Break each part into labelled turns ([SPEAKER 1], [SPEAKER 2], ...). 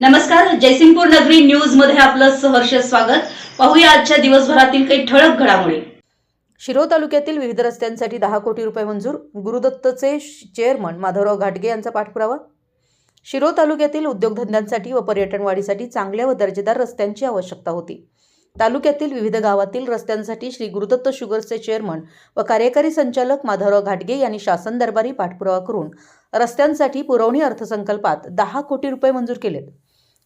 [SPEAKER 1] नमस्कार जयसिंगपूर नगरी न्यूजमध्ये आपलं सहर्ष स्वागत. पाहूया आजच्या दिवसभरातील काही ठळक घडामोडी.
[SPEAKER 2] शिरोळ तालुक्यातील विविध रस्त्यांसाठी दहा कोटी रुपये मंजूर. गुरुदत्तचे चेअरमन माधवराव घाटगे यांचा पाठपुरावा. शिरो तालुक्यातील उद्योगधंद्यांसाठी व पर्यटन वाढीसाठी चांगल्या व दर्जेदार रस्त्यांची आवश्यकता होती. तालुक्यातील विविध गावातील रस्त्यांसाठी श्री गुरुदत्त शुगर्सचे चेअरमन व कार्यकारी संचालक माधवराव घाटगे यांनी शासन दरबारी पाठपुरावा करून रस्त्यांसाठी पुरवणी अर्थसंकल्पात दहा कोटी रुपये मंजूर केलेत.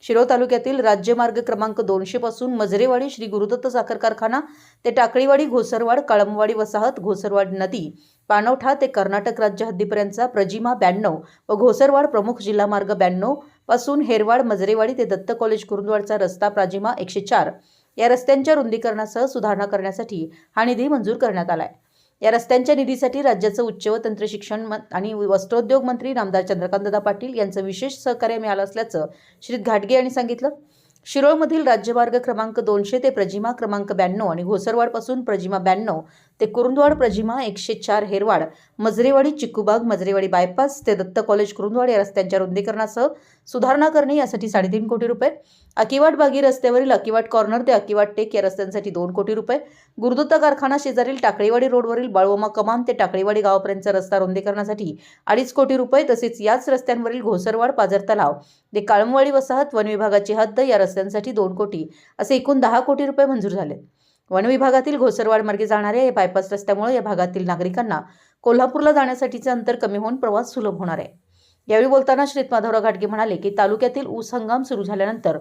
[SPEAKER 2] शिरोळ तालुक्यातील राज्यमार्ग क्रमांक दोनशे पासून मजरेवाडी श्री गुरुदत्त साखर कारखाना ते टाकळीवाडी घोसरवाड कळमवाडी वसाहत घोसरवाड नदी पाणवठा ते कर्नाटक राज्य हद्दीपर्यंतचा प्रजिमा ब्याण्णव व घोसरवाड प्रमुख जिल्हा मार्ग ब्याण्णवपासून हेरवाड मजरेवाडी ते दत्त कॉलेज कुरुंदवाडचा रस्ता प्राजिमा एकशे चार. या रस्त्यांच्या रुंदीकरणासह सुधारणा करण्यासाठी हा निधी मंजूर करण्यात आला आहे या रस्त्यांच्या निधीसाठी राज्याचं उच्च व तंत्र शिक्षण आणि वस्त्रोद्योग मंत्री नामदार चंद्रकांतदा पाटील यांचं विशेष सहकार्य मिळालं असल्याचं श्री घाटगे यांनी सांगितलं. शिरोळमधील राज्यमार्ग क्रमांक दोनशे ते प्रजिमा क्रमांक ब्याण्णव आणि घोसरवाडपासून प्रजिमा ब्याण्णव ते कुरुंदवाड प्रजिमा एकशे चार हेरवाड मजरेवाडी चिक्कूबाग मजरेवाडी बायपास ते दत्त कॉलेज कुरुंदवाड या रस्त्यांच्या रुंदीकरणासह सुधारणा करणे यासाठी साडेतीन कोटी रुपये. अकिवाट बागी रस्त्यावरील अकिवाट कॉर्नर ते अकिवाट टेक या रस्त्यांसाठी दोन कोटी रुपये. गुरुदत्त कारखाना शेजारील टाकळीवाडी रोडवरील बाळवमा कमान ते टाकळीवाडी गावापर्यंतचा रस्ता रुंदीकरणासाठी अडीच कोटी रुपये तसेच याच रस्त्यांवरील घोसरवाड पाझर तलाव ते काळमवाडी वसाहत वन विभागाची हद्द या रस्त्यांसाठी दोन कोटी असे एकूण दहा कोटी रुपये मंजूर झाले वन विभागातील घोसरवाड मार्गे जाणाऱ्या या बायपास रस्त्यामुळे या भागातील नागरिकांना कोल्हापूरला जाण्यासाठीचे अंतर कमी होऊन प्रवास सुलभ होणार आहे. यावेळी बोलताना श्रीत माधवराव घाटगे म्हणाले की तालुक्यातील ऊस हंगाम सुरू झाल्यानंतर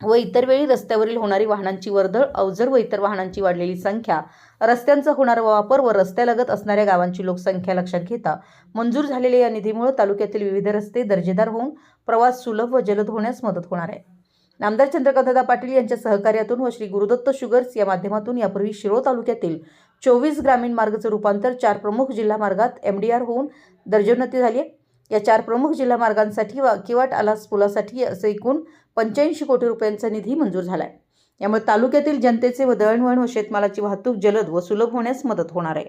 [SPEAKER 2] व इतर वेळी रस्त्यावरील होणारी वाहनांची वर्दळ अवजड व इतर वाहनांची वाढलेली संख्या रस्त्यांचा होणारा वापर व रस्त्यालगत असणाऱ्या गावांची लोकसंख्या लक्षात घेता मंजूर झालेल्या या निधीमुळे तालुक्यातील विविध रस्ते दर्जेदार होऊन प्रवास सुलभ व जलद होण्यास मदत होणार आहे. नामदार चंद्रकांतदा पाटील यांच्या सहकार्यातून व श्री गुरुदत्त शुगर्स या माध्यमातून यापूर्वी शिरोळ तालुक्यातील चोवीस ग्रामीण मार्गाचं रूपांतर चार प्रमुख जिल्हा मार्गात एम डी आर होऊन दर्जोन्नती झाली आहे. या चार प्रमुख जिल्हा मार्गांसाठी व किवाट आलास पुलासाठी असे एकूण पंच्याऐंशी कोटी रुपयांचा निधी मंजूर झाला आहे यामुळे तालुक्यातील जनतेचे व दळणवळण व शेतमालाची वाहतूक जलद व सुलभ होण्यास मदत होणार आहे.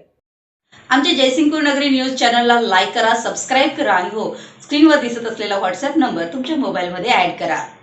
[SPEAKER 1] आमच्या जयसिंगपूर नगरी न्यूज चॅनलला लाईक करा सबस्क्राईब करा आणि हो स्क्रीनवर दिसत असलेला व्हॉट्सअप नंबर तुमच्या मोबाईलमध्ये ऍड करा.